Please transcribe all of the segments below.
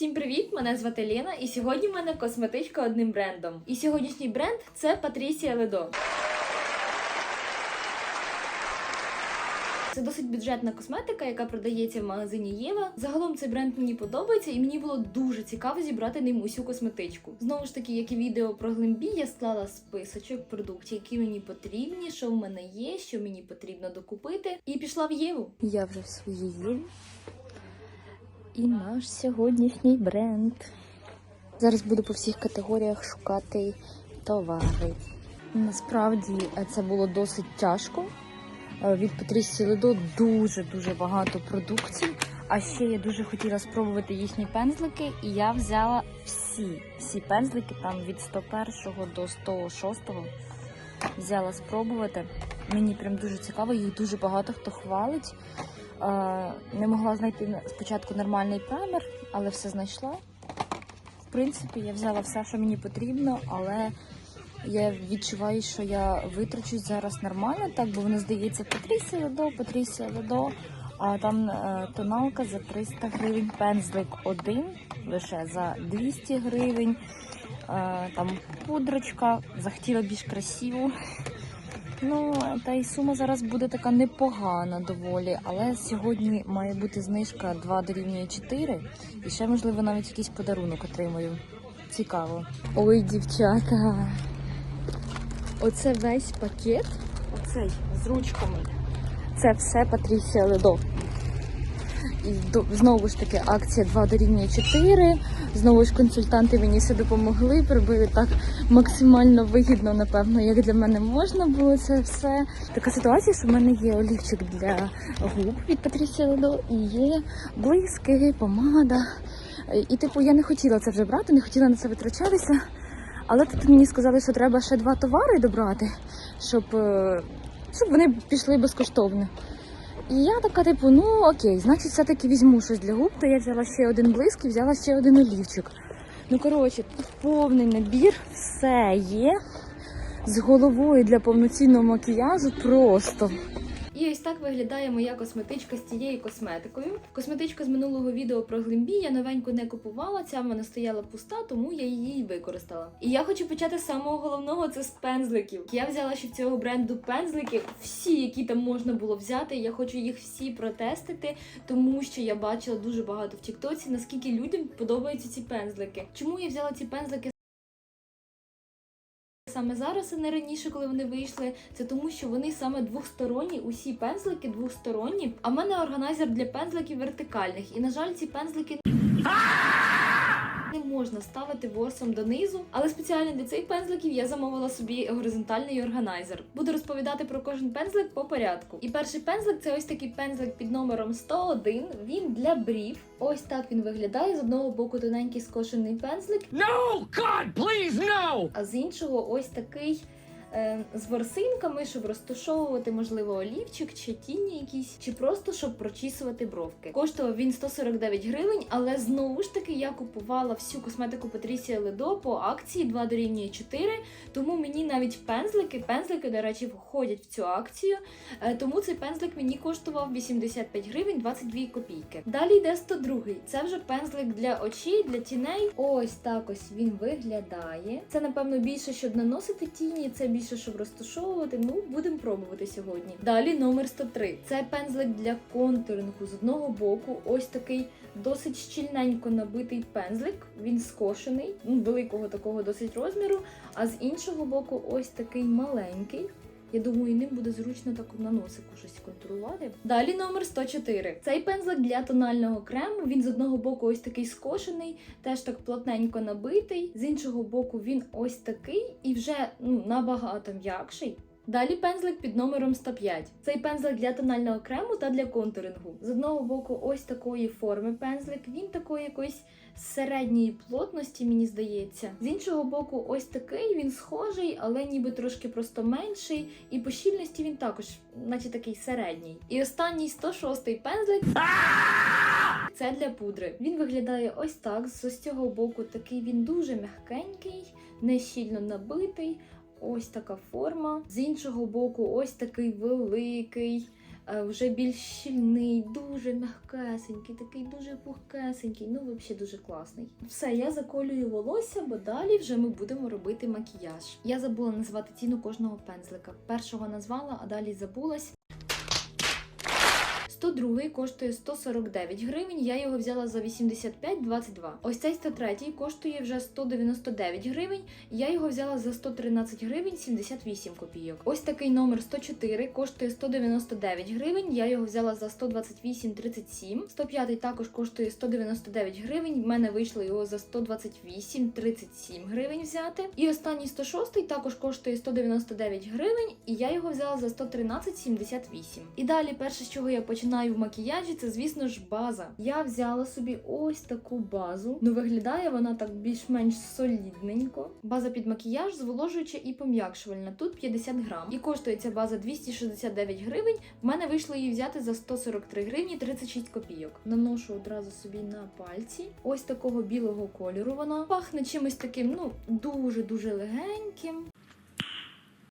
Всім привіт! Мене звати Лена, і сьогодні в мене косметичка одним брендом. І сьогоднішній бренд це Патрісія Ледо. Це досить бюджетна косметика, яка продається в магазині Єва. Загалом цей бренд мені подобається, і мені було дуже цікаво зібрати ним усю косметичку. Знову ж таки, як і відео про глимбі, я склала списочок продуктів, які мені потрібні, що в мене є, що мені потрібно докупити, і пішла в Єву. Я вже в своїй Єві. І наш сьогоднішній бренд. Зараз буду по всіх категоріях шукати товари. Насправді е, це було досить тяжко. Е, Від Патрісі Ледо дуже-дуже багато продуктів. А ще я дуже хотіла спробувати їхні пензлики, і я взяла всі, всі пензлики, там від 101 до 106 взяла спробувати. Мені прям дуже цікаво, їх дуже багато хто хвалить. Не могла знайти спочатку нормальний праймер, але все знайшла. В принципі, я взяла все, що мені потрібно, але я відчуваю, що я витрачусь зараз нормально, так, бо воно здається Патрісія Ледо, Патрісія Ледо, а там е, тоналка за 300 гривень, пензлик один лише за 200 гривень. Е, там пудрочка, захотіла більш красиву. Ну, та й сума зараз буде така непогана доволі, але сьогодні має бути знижка 2 дорівнює 4. І ще, можливо, навіть якийсь подарунок отримаю. Цікаво. Ой, дівчата. Оце весь пакет, оцей з ручками. Це все Патрісія Ледо. І знову ж таки акція 2 дорівнює 4. Знову ж консультанти мені все допомогли, прибили так максимально вигідно, напевно, як для мене можна було це все. Така ситуація, що в мене є олівчик для губ від Патрісія Ледо і є блиски, помада. І типу я не хотіла це вже брати, не хотіла на це витрачатися. Але тут мені сказали, що треба ще два товари добрати, щоб, е, щоб вони пішли безкоштовно. І я така, типу, ну окей, значить, все-таки візьму щось для губ, то я взяла ще один блиск і взяла ще один олівчик. Ну, коротше, тут повний набір, все є. З головою для повноцінного макіяжу просто. І ось так виглядає моя косметичка з цією косметикою. Косметичка з минулого відео про глимбі я новеньку не купувала. Ця в мене стояла пуста, тому я її використала. І я хочу почати з самого головного це з пензликів. Я взяла ще в цього бренду пензлики, всі, які там можна було взяти. Я хочу їх всі протестити, тому що я бачила дуже багато в Тіктоці, наскільки людям подобаються ці пензлики. Чому я взяла ці пензлики? Саме зараз, а не раніше, коли вони вийшли, це тому, що вони саме двосторонні, усі пензлики двосторонні. А в мене органайзер для пензликів вертикальних. І на жаль, ці пензлики не можна ставити ворсом донизу, але спеціально для цих пензликів я замовила собі горизонтальний органайзер. Буду розповідати про кожен пензлик по порядку. І перший пензлик це ось такий пензлик під номером 101. Він для брів. Ось так він виглядає. З одного боку тоненький скошений пензлик, No! God, please, no! а з іншого ось такий. Е, З ворсинками, щоб розташовувати, можливо, олівчик чи тіні якісь, чи просто щоб прочісувати бровки. Коштував він 149 гривень, але знову ж таки я купувала всю косметику Патрісія Ледо по акції 2 дорівнює 4, тому мені навіть пензлики, пензлики, до речі, входять в цю акцію. Е, Тому цей пензлик мені коштував 85 гривень 22 копійки. Далі йде 102. Це вже пензлик для очей, для тіней. Ось так ось він виглядає. Це, напевно, більше, щоб наносити тіні, це більше, щоб розташовувати. Ну, будемо пробувати сьогодні. Далі номер 103. Це пензлик для контурингу. З одного боку, ось такий досить щільненько набитий пензлик. Він скошений, ну, великого такого досить розміру. А з іншого боку, ось такий маленький. Я думаю, ним буде зручно так на носику щось контурувати. Далі номер 104. Цей пензлик для тонального крему. Він з одного боку ось такий скошений, теж так плотненько набитий. З іншого боку, він ось такий і вже ну, набагато м'якший. Далі пензлик під номером 105. Цей пензлик для тонального крему та для контурингу. З одного боку, ось такої форми пензлик. Він такої якоїсь середньої плотності, мені здається. З іншого боку, ось такий він схожий, але ніби трошки просто менший. І по щільності він також, наче такий середній. І останній 106-й пензлик. Це для пудри. Він виглядає ось так. З ось цього боку такий він дуже м'якенький, не щільно набитий. Ось така форма. З іншого боку, ось такий великий. е, вже більш щільний, дуже м'якесенький, такий дуже пухкесенький. Ну, взагалі дуже класний. Все, я заколюю волосся, бо далі вже ми будемо робити макіяж. Я забула назвати ціну кожного пензлика. Першого назвала, а далі забулась. 102 коштує 149 гривень, я його взяла за 85,22. Ось цей 103 коштує вже 199 гривень, я його взяла за 113 гривень 78 копійок. Ось такий номер 104 коштує 199 гривень, я його взяла за 128,37. 105 також коштує 199 гривень, в мене вийшло його за 128,37 гривень взяти. І останній 106 також коштує 199 гривень, і я його взяла за 113,78. І далі, перше, з чого я починаю в макіяжі, це, звісно ж, база. Я взяла собі ось таку базу. Ну, виглядає вона так більш-менш солідненько. База під макіяж, зволожуюча і пом'якшувальна. Тут 50 грам. І коштує ця база 269 гривень. В мене вийшло її взяти за 143 гривні 36 копійок. Наношу одразу собі на пальці. Ось такого білого кольору вона. Пахне чимось таким, ну, дуже-дуже легеньким.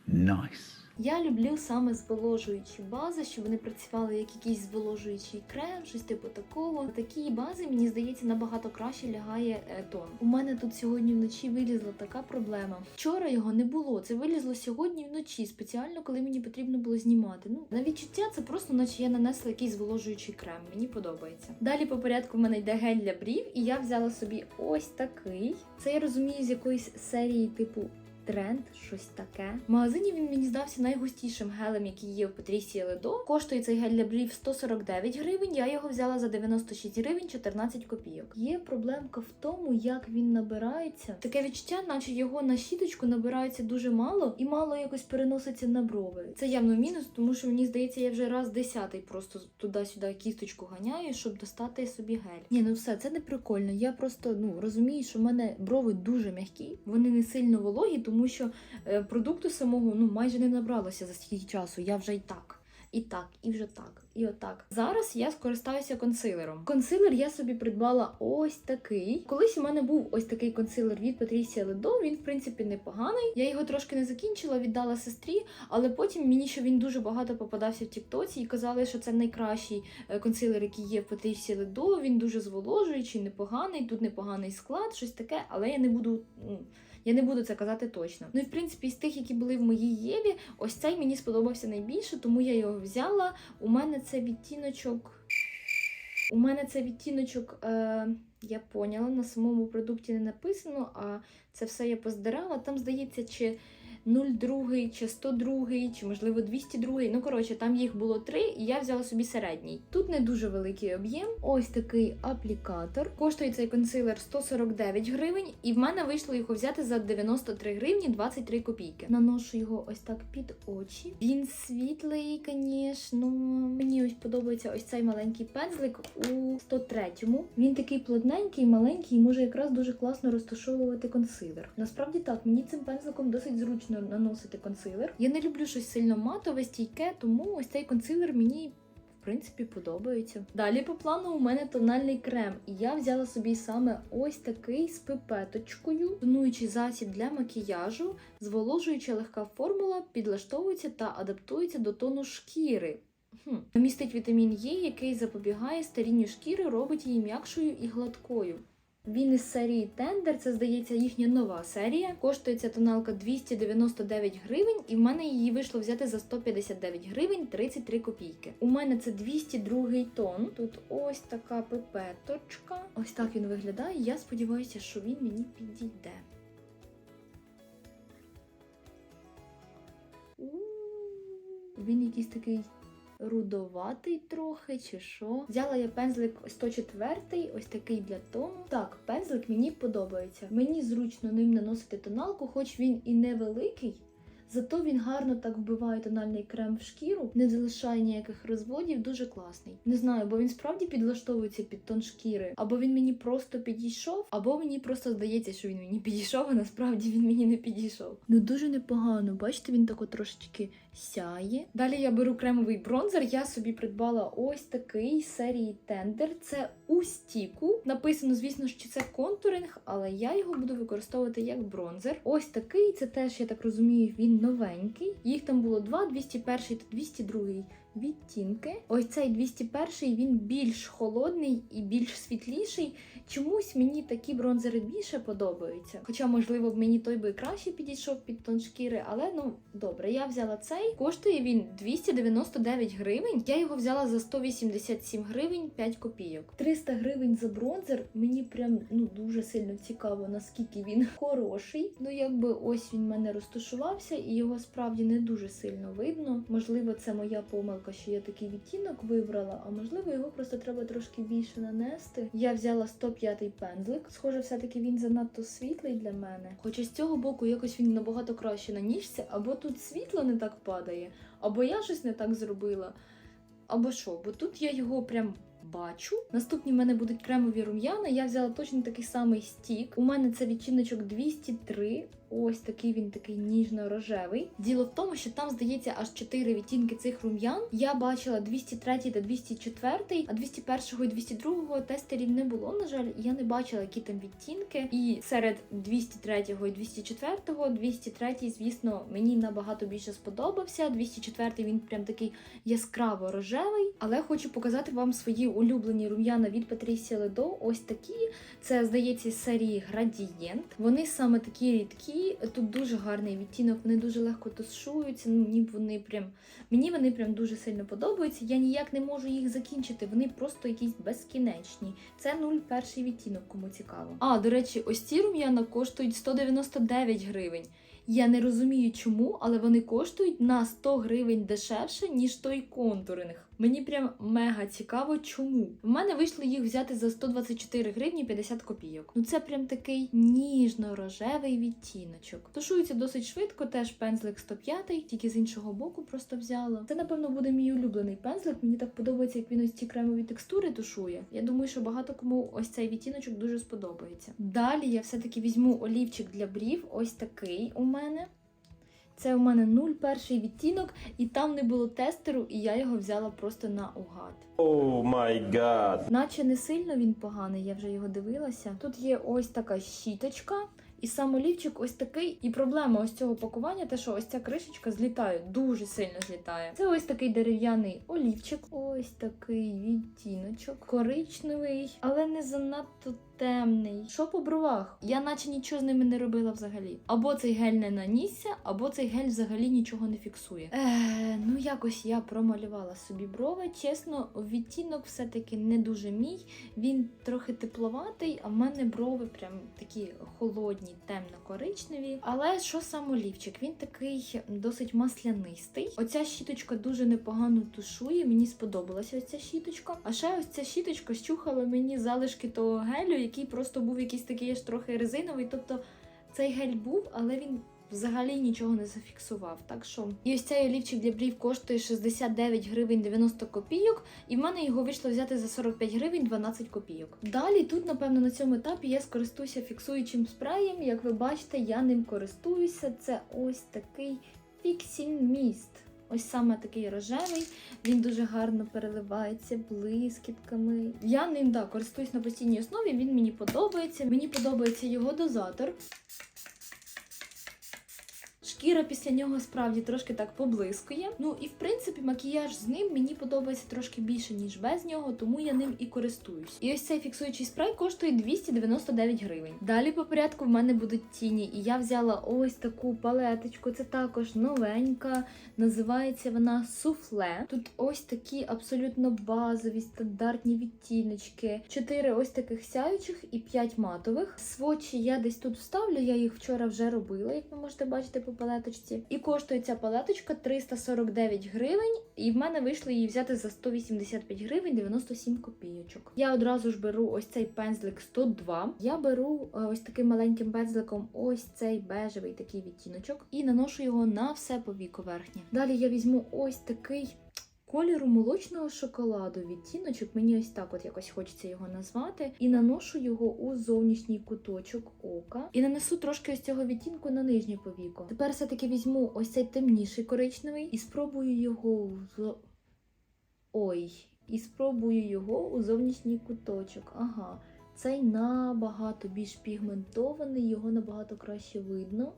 Nice. Я люблю саме зволожуючі бази, щоб вони працювали як якийсь зволожуючий крем, щось типу такого. Такі бази, мені здається, набагато краще лягає е, тон. У мене тут сьогодні вночі вилізла така проблема. Вчора його не було. Це вилізло сьогодні вночі, спеціально коли мені потрібно було знімати. Ну на відчуття це просто, наче я нанесла якийсь зволожуючий крем. Мені подобається. Далі по порядку в мене йде гель для брів, і я взяла собі ось такий. Це я розумію з якоїсь серії типу тренд, щось таке. В магазині він мені здався найгустішим гелем, який є в Патрісі Ледо. Коштує цей гель для брів 149 гривень. Я його взяла за 96 гривень 14 копійок. Є проблемка в тому, як він набирається. Таке відчуття, наче його на щіточку набирається дуже мало і мало якось переноситься на брови. Це явно мінус, тому що мені здається, я вже раз десятий просто туди-сюди кісточку ганяю, щоб достати собі гель. Ні, ну все, це не прикольно. Я просто ну розумію, що в мене брови дуже м'які, вони не сильно вологі, тому що е, продукту самого ну майже не набралося за стільки часу. Я вже і так. І так, і вже так, і отак. Зараз я скористаюся консилером. Консилер я собі придбала ось такий. Колись у мене був ось такий консилер від Patricia Ледо. Він, в принципі, непоганий. Я його трошки не закінчила, віддала сестрі, але потім мені ще він дуже багато попадався в Тіктоці і казали, що це найкращий е, консилер, який є в Patricia Ледо. Він дуже зволожуючий, непоганий. Тут непоганий склад, щось таке, але я не буду. Я не буду це казати точно. Ну і в принципі, з тих, які були в моїй Єві, ось цей мені сподобався найбільше, тому я його взяла. У мене це відтіночок. У мене це відтіночок, е, я поняла, на самому продукті не написано, а це все я поздирала. Там, здається, чи 02, чи 102, чи можливо 202. Ну, коротше, там їх було три, і я взяла собі середній. Тут не дуже великий об'єм. Ось такий аплікатор. Коштує цей консилер 149 гривень, і в мене вийшло його взяти за 93 гривні 23 копійки. Наношу його ось так під очі. Він світлий, звісно. Ось подобається ось цей маленький пензлик у 103-му. Він такий плотненький, маленький, і може якраз дуже класно розташовувати консилер. Насправді так, мені цим пензликом досить зручно наносити консилер. Я не люблю щось сильно матове, стійке, тому ось цей консилер мені. В принципі, подобається. Далі по плану у мене тональний крем, і я взяла собі саме ось такий з пипеточкою, тонуючий засіб для макіяжу, зволожуюча легка формула, підлаштовується та адаптується до тону шкіри. Хм. Містить вітамін Е, який запобігає старінню шкіри, робить її м'якшою і гладкою. Він із серії Tender, це здається їхня нова серія. Коштує ця тоналка 299 гривень, і в мене її вийшло взяти за 159 гривень 33 копійки. У мене це 202 тон. Тут ось така пипеточка. Ось так він виглядає. Я сподіваюся, що він мені підійде. Він якийсь такий рудоватий трохи, чи що. Взяла я пензлик 104, ось такий для тону. Так, пензлик мені подобається. Мені зручно ним наносити тоналку, хоч він і невеликий. Зато він гарно так вбиває тональний крем в шкіру, не залишає ніяких розводів, дуже класний. Не знаю, бо він справді підлаштовується під тон шкіри, або він мені просто підійшов, або мені просто здається, що він мені підійшов, а насправді він мені не підійшов. Ну дуже непогано. Бачите, він тако трошечки сяє. Далі я беру кремовий бронзер. Я собі придбала ось такий серії тендер. Це у стіку. Написано, звісно, що це контуринг, але я його буду використовувати як бронзер. Ось такий, це теж, я так розумію, він новенький. Їх там було два, 201 та 202. Відтінки. Ось цей 201 він більш холодний і більш світліший. Чомусь мені такі бронзери більше подобаються. Хоча, можливо, б мені той би краще підійшов під тон шкіри, але ну добре, я взяла цей. Коштує він 299 гривень. Я його взяла за 187 гривень 5 копійок. 300 гривень за бронзер. Мені прям ну дуже сильно цікаво, наскільки він хороший. Ну якби ось він мене розташувався, і його справді не дуже сильно видно. Можливо, це моя помилка, що я такий відтінок вибрала, а можливо, його просто треба трошки більше нанести. Я взяла 105 пензлик. Схоже, все-таки він занадто світлий для мене. Хоча з цього боку якось він набагато краще на ніжці, або тут світло не так падає, або я щось не так зробила. Або що, бо тут я його прям бачу. Наступні в мене будуть кремові рум'яна. Я взяла точно такий самий стік. У мене це відчиночок 203. Ось такий він такий ніжно-рожевий. Діло в тому, що там здається аж 4 відтінки цих рум'ян. Я бачила 203 та 204, а 201 і 202 тестерів не було. На жаль, я не бачила, які там відтінки. І серед 203 і 204, 203, звісно, мені набагато більше сподобався. 204 він прям такий яскраво рожевий. Але хочу показати вам свої улюблені рум'яна від Patricia Ледо. Ось такі. Це здається з серії Градієнт. Вони саме такі рідкі. Тут дуже гарний відтінок, вони дуже легко тушуються. Ну, ні, вони прям мені вони прям дуже сильно подобаються. Я ніяк не можу їх закінчити. Вони просто якісь безкінечні. Це 01 відтінок, кому цікаво. А до речі, ось ці рум'яна коштують 199 гривень. Я не розумію чому, але вони коштують на 100 гривень дешевше, ніж той контуринг. Мені прям мега цікаво, чому. В мене вийшло їх взяти за 124 гривні 50 копійок. Ну це прям такий ніжно-рожевий відтіночок. Тушується досить швидко, теж пензлик 105, тільки з іншого боку просто взяла. Це, напевно, буде мій улюблений пензлик. Мені так подобається, як він ось ці кремові текстури тушує. Я думаю, що багато кому ось цей відтіночок дуже сподобається. Далі я все-таки візьму олівчик для брів, ось такий у мене. Це у мене 01 відтінок, і там не було тестеру, і я його взяла просто на угад. Oh my god. Наче не сильно він поганий, я вже його дивилася. Тут є ось така щіточка. І сам олівчик ось такий. І проблема ось цього пакування, те, що ось ця кришечка злітає, дуже сильно злітає. Це ось такий дерев'яний олівчик, ось такий відтіночок, коричневий, але не занадто темний. Що по бровах? Я наче нічого з ними не робила взагалі. Або цей гель не нанісся, або цей гель взагалі нічого не фіксує. Е, ну якось я промалювала собі брови. Чесно, відтінок все-таки не дуже мій. Він трохи тепловатий, а в мене брови прям такі холодні, темно-коричневі. Але що сам олівчик? Він такий досить маслянистий. Оця щіточка дуже непогано тушує. Мені сподобалася ось ця щіточка. А ще ось ця щіточка щухала мені залишки того гелю, який просто був якийсь такий аж трохи резиновий. Тобто цей гель був, але він. Взагалі нічого не зафіксував, так що і ось цей олівчик для брів коштує 69 гривень 90 копійок, і в мене його вийшло взяти за 45 гривень 12 копійок. Далі тут, напевно, на цьому етапі я скористуюся фіксуючим спреєм. Як ви бачите, я ним користуюся. Це ось такий Fixing Mist. Ось саме такий рожевий, він дуже гарно переливається блискітками. Я ним да, користуюсь на постійній основі, він мені подобається. Мені подобається його дозатор. Шкіра після нього справді трошки так поблискує. Ну і в принципі макіяж з ним мені подобається трошки більше, ніж без нього, тому я ним і користуюсь. І ось цей фіксуючий спрей коштує 299 гривень. Далі по порядку в мене будуть тіні, і я взяла ось таку палеточку. Це також новенька. Називається вона суфле. Тут ось такі абсолютно базові стандартні відтіночки. Чотири ось таких сяючих і п'ять матових. Свочі я десь тут вставлю. Я їх вчора вже робила, як ви можете бачити по палеточці. І коштує ця палеточка 349 гривень. І в мене вийшло її взяти за 185 гривень 97 копійочок. Я одразу ж беру ось цей пензлик 102. Я беру е, ось таким маленьким пензликом ось цей бежевий такий відтіночок і наношу його на все повіко верхнє. Далі я візьму ось такий. Кольору молочного шоколаду відтіночок, мені ось так от якось хочеться його назвати, і наношу його у зовнішній куточок ока. І нанесу трошки ось цього відтінку на нижнє повіко. Тепер все-таки візьму ось цей темніший коричневий і спробую його. Ой, і спробую його у зовнішній куточок. Ага, цей набагато більш пігментований, його набагато краще видно.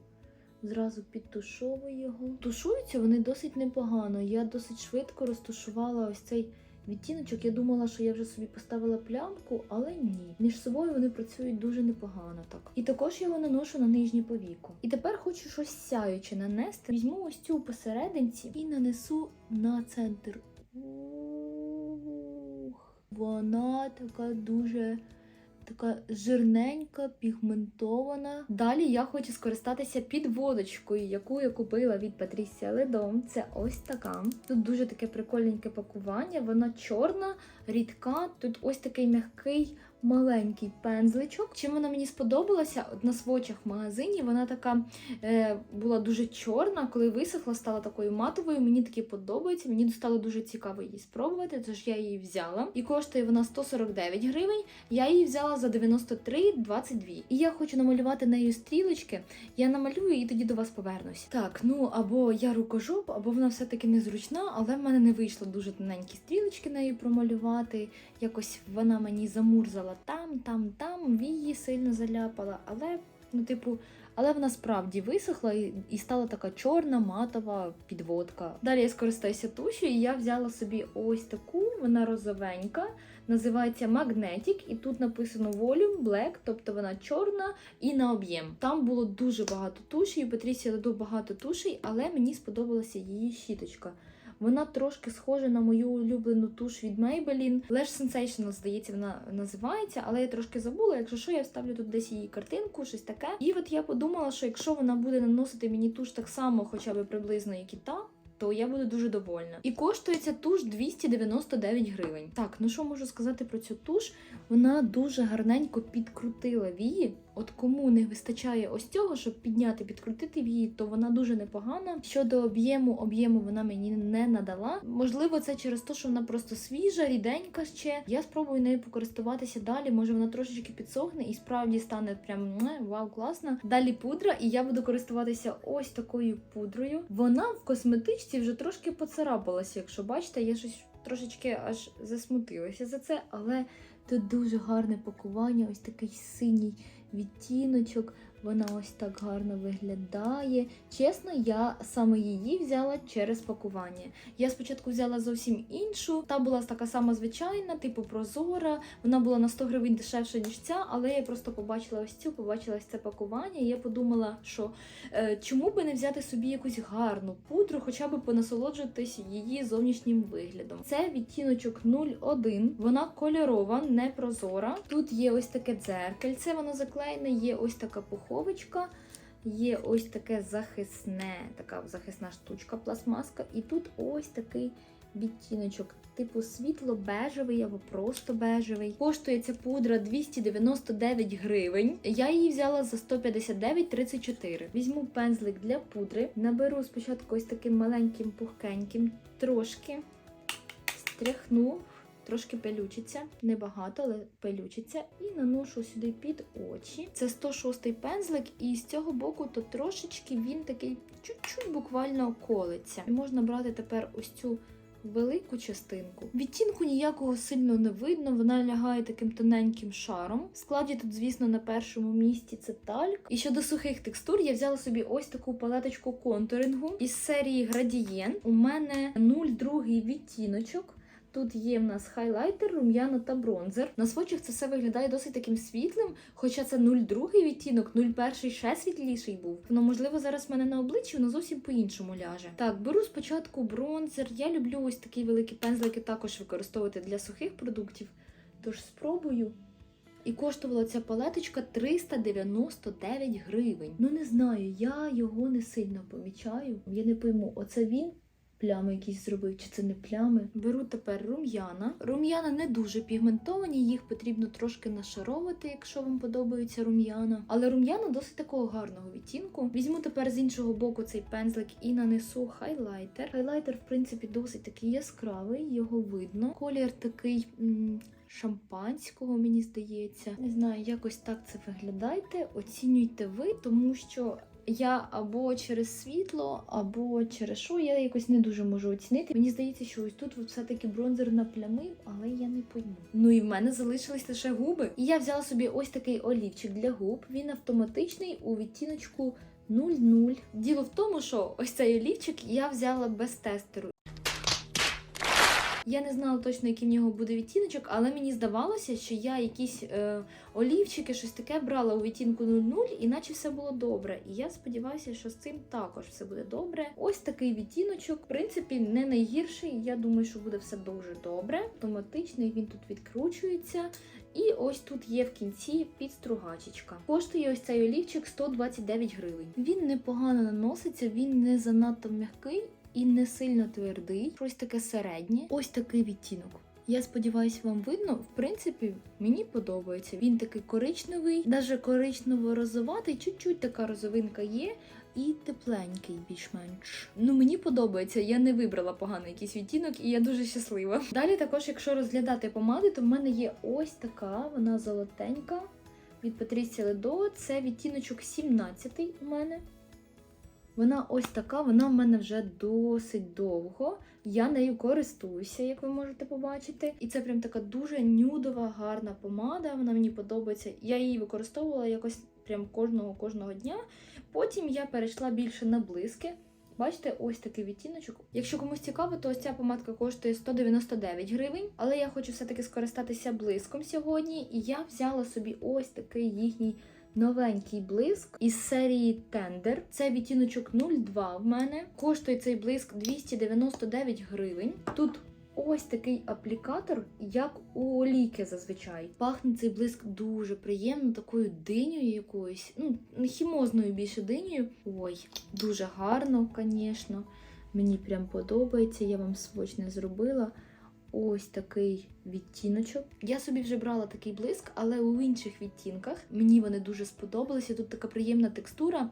Зразу підтушовую його. Тушуються вони досить непогано. Я досить швидко розтушувала ось цей відтіночок. Я думала, що я вже собі поставила плямку, але ні. Між собою вони працюють дуже непогано так. І також його наношу на нижнє повіку. І тепер хочу щось сяюче нанести. Візьму ось цю посерединці і нанесу на центр. Ух, вона така дуже така жирненька, пігментована. Далі я хочу скористатися підводочкою, яку я купила від Патрісія Ледом. Це ось така. Тут дуже таке прикольненьке пакування. Вона чорна, рідка. Тут ось такий м'який. Маленький пензличок. Чим вона мені сподобалася? На свочах в магазині вона така е, була дуже чорна. Коли висохла, стала такою матовою. Мені такі подобається. Мені стало дуже цікаво її спробувати, тож я її взяла. І коштує вона 149 гривень. Я її взяла за 93,22. І я хочу намалювати нею стрілочки. Я намалюю і тоді до вас повернусь. Так, ну або я рукожоп, або вона все-таки незручна, але в мене не вийшло дуже тоненькі стрілочки нею промалювати. Якось вона мені замурзала там, там, там, вії сильно заляпала, але, ну, типу. Але вона справді висохла і, і стала така чорна матова підводка. Далі я скористаюся тушю, і я взяла собі ось таку, вона розовенька, називається Magnetic, і тут написано Volume Black, тобто вона чорна і на об'єм. Там було дуже багато туші, і Патрісія Леду багато тушей, але мені сподобалася її щіточка. Вона трошки схожа на мою улюблену туш від Maybelline. Lash Sensational, здається, вона називається, але я трошки забула. Якщо що, я вставлю тут десь її картинку, щось таке. І от я подумала, що якщо вона буде наносити мені туш так само, хоча б приблизно, як і та. То я буду дуже довольна. І коштує ця туш 299 гривень. Так, ну що можу сказати про цю туш? Вона дуже гарненько підкрутила вії. От кому не вистачає ось цього, щоб підняти, підкрутити вії, то вона дуже непогана. Щодо об'єму, об'єму вона мені не надала. Можливо, це через те, що вона просто свіжа, ріденька ще. Я спробую нею покористуватися далі. Може вона трошечки підсохне і справді стане прям вау, класна. Далі пудра, і я буду користуватися ось такою пудрою. Вона в косметичці вже трошки поцарапалася. Якщо бачите, я щось трошечки аж засмутилася за це, але тут дуже гарне пакування, ось такий синій відтіночок. Вона ось так гарно виглядає. Чесно, я саме її взяла через пакування. Я спочатку взяла зовсім іншу. Та була така сама звичайна, типу прозора. Вона була на 100 гривень дешевша, ніж ця, але я просто побачила ось цю, побачила ось це пакування, і я подумала, що е, чому би не взяти собі якусь гарну пудру, хоча б понасолоджуватись її зовнішнім виглядом. Це відтіночок 01, вона кольорова, не прозора. Тут є ось таке дзеркальце, воно заклеєне, є ось така пуховочка. Є ось таке захисне, така захисна штучка, пластмаска, і тут ось такий відтіночок, типу світло-бежевий або просто бежевий. Коштує ця пудра 299 гривень. Я її взяла за 159,34. Візьму пензлик для пудри, наберу спочатку ось таким маленьким пухкеньким, трошки стряхну. Трошки пелючиться, небагато, але пелючиться, і наношу сюди під очі. Це 106-й пензлик, і з цього боку то трошечки він такий чуть-чуть буквально колиться. І можна брати тепер ось цю велику частинку. Відтінку ніякого сильно не видно, вона лягає таким тоненьким шаром. В складі тут, звісно, на першому місці це тальк. І щодо сухих текстур, я взяла собі ось таку палеточку контурингу із серії Gradient. У мене 0,2 відтіночок. Тут є в нас хайлайтер, рум'яна та бронзер. На свочах це все виглядає досить таким світлим, хоча це 0,2 відтінок, 0,1 ще світліший був. Воно, можливо, зараз в мене на обличчі, воно зовсім по-іншому ляже. Так, беру спочатку бронзер. Я люблю ось такі великі пензлики також використовувати для сухих продуктів. Тож спробую. І коштувала ця палеточка 399 гривень. Ну не знаю, я його не сильно помічаю. Я не пойму, оце він плями якісь зробив, чи це не плями. Беру тепер рум'яна. Рум'яна не дуже пігментовані, їх потрібно трошки нашаровувати, якщо вам подобаються рум'яна. Але рум'яна досить такого гарного відтінку. Візьму тепер з іншого боку цей пензлик і нанесу хайлайтер. Хайлайтер, в принципі, досить такий яскравий, його видно. Колір такий. м, Шампанського, мені здається. Не знаю, якось так це виглядайте. Оцінюйте ви, тому що я або через світло, або через що я якось не дуже можу оцінити. Мені здається, що ось тут все-таки бронзер наплямив, але я не пойму. Ну і в мене залишились лише губи. І я взяла собі ось такий олівчик для губ. Він автоматичний у відтіночку 00. Діло в тому, що ось цей олівчик я взяла без тестеру. Я не знала точно, який в нього буде відтіночок, але мені здавалося, що я якісь е, олівчики, щось таке брала у відтінку 00, і наче все було добре. І я сподіваюся, що з цим також все буде добре. Ось такий відтіночок, в принципі, не найгірший. Я думаю, що буде все дуже добре. Автоматичний він тут відкручується. І ось тут є в кінці підстругачечка. Коштує ось цей олівчик 129 гривень. Він непогано наноситься, він не занадто м'який і не сильно твердий. Щось таке середнє. Ось такий відтінок. Я сподіваюся, вам видно. В принципі, мені подобається. Він такий коричневий, навіть коричнево-розоватий, чуть-чуть така розовинка є. І тепленький більш-менш. Ну мені подобається, я не вибрала поганий якийсь відтінок, і я дуже щаслива. Далі, також, якщо розглядати помади, то в мене є ось така, вона золотенька від Patricia Ледо. Це відтіночок 17 у мене. Вона ось така, вона в мене вже досить довго. Я нею користуюся, як ви можете побачити. І це прям така дуже нюдова, гарна помада. Вона мені подобається. Я її використовувала якось прям кожного кожного дня. Потім я перейшла більше на блиски. Бачите, ось такий відтіночок. Якщо комусь цікаво, то ось ця помадка коштує 199 гривень, але я хочу все-таки скористатися блиском сьогодні. І я взяла собі ось такий їхній новенький блиск із серії Tender. Це відтіночок 02 в мене. Коштує цей блиск 299 гривень. Тут ось такий аплікатор, як у олійки зазвичай. Пахне цей блиск дуже приємно, такою динею якоюсь, ну, хімозною більше динею. Ой, дуже гарно, звісно. Мені прям подобається, я вам своч не зробила. Ось такий відтіночок. Я собі вже брала такий блиск, але у інших відтінках мені вони дуже сподобалися. Тут така приємна текстура.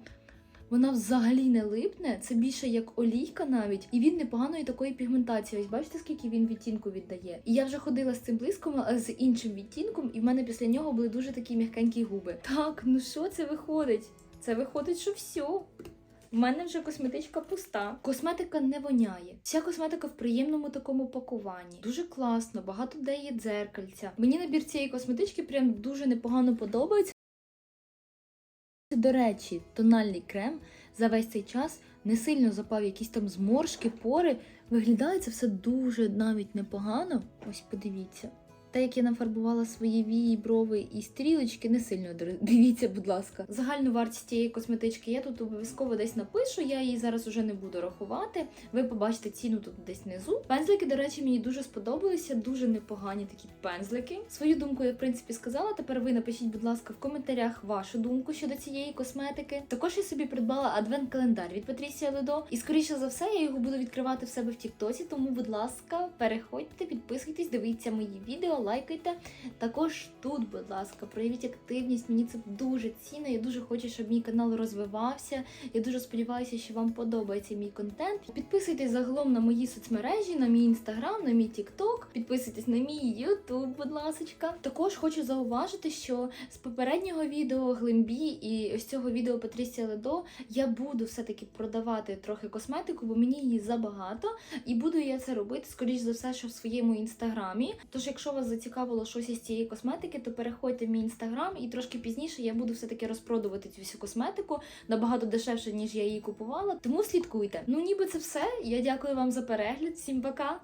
Вона взагалі не липне, це більше як олійка навіть, і він непоганої такої пігментації. Ось бачите, скільки він відтінку віддає. І я вже ходила з цим блиском, але з іншим відтінком, і в мене після нього були дуже такі м'якенькі губи. Так, ну що це виходить? Це виходить, що все. У мене вже косметичка пуста. Косметика не воняє. Вся косметика в приємному такому пакуванні. Дуже класно, багато де є дзеркальця. Мені набір цієї косметички прям дуже непогано подобається. До речі, тональний крем за весь цей час не сильно запав якісь там зморшки, пори. Виглядає це все дуже навіть непогано. Ось подивіться. Та як я нафарбувала свої вії, брови і стрілочки, не сильно дивіться, будь ласка. Загальну вартість цієї косметички я тут обов'язково десь напишу. Я її зараз уже не буду рахувати. Ви побачите ціну тут десь внизу. Пензлики, до речі, мені дуже сподобалися, дуже непогані такі пензлики. Свою думку я в принципі сказала. Тепер ви напишіть, будь ласка, в коментарях вашу думку щодо цієї косметики. Також я собі придбала адвент-календар від Патрісія Ледо. І скоріше за все я його буду відкривати в себе в Тіктосі. Тому, будь ласка, переходьте, підписуйтесь, дивіться мої відео, лайкайте. Також тут, будь ласка, проявіть активність. Мені це дуже цінно. Я дуже хочу, щоб мій канал розвивався. Я дуже сподіваюся, що вам подобається мій контент. Підписуйтесь загалом на мої соцмережі, на мій інстаграм, на мій тікток. Підписуйтесь на мій ютуб, будь ласка. Також хочу зауважити, що з попереднього відео Глимбі і ось цього відео Патрісія Ледо я буду все-таки продавати трохи косметику, бо мені її забагато. І буду я це робити, скоріш за все, що в своєму інстаграмі. Тож, якщо вас зацікавило щось із цієї косметики, то переходьте в мій інстаграм, і трошки пізніше я буду все-таки розпродувати цю всю косметику набагато дешевше, ніж я її купувала. Тому слідкуйте. Ну, ніби це все. Я дякую вам за перегляд. Всім пока!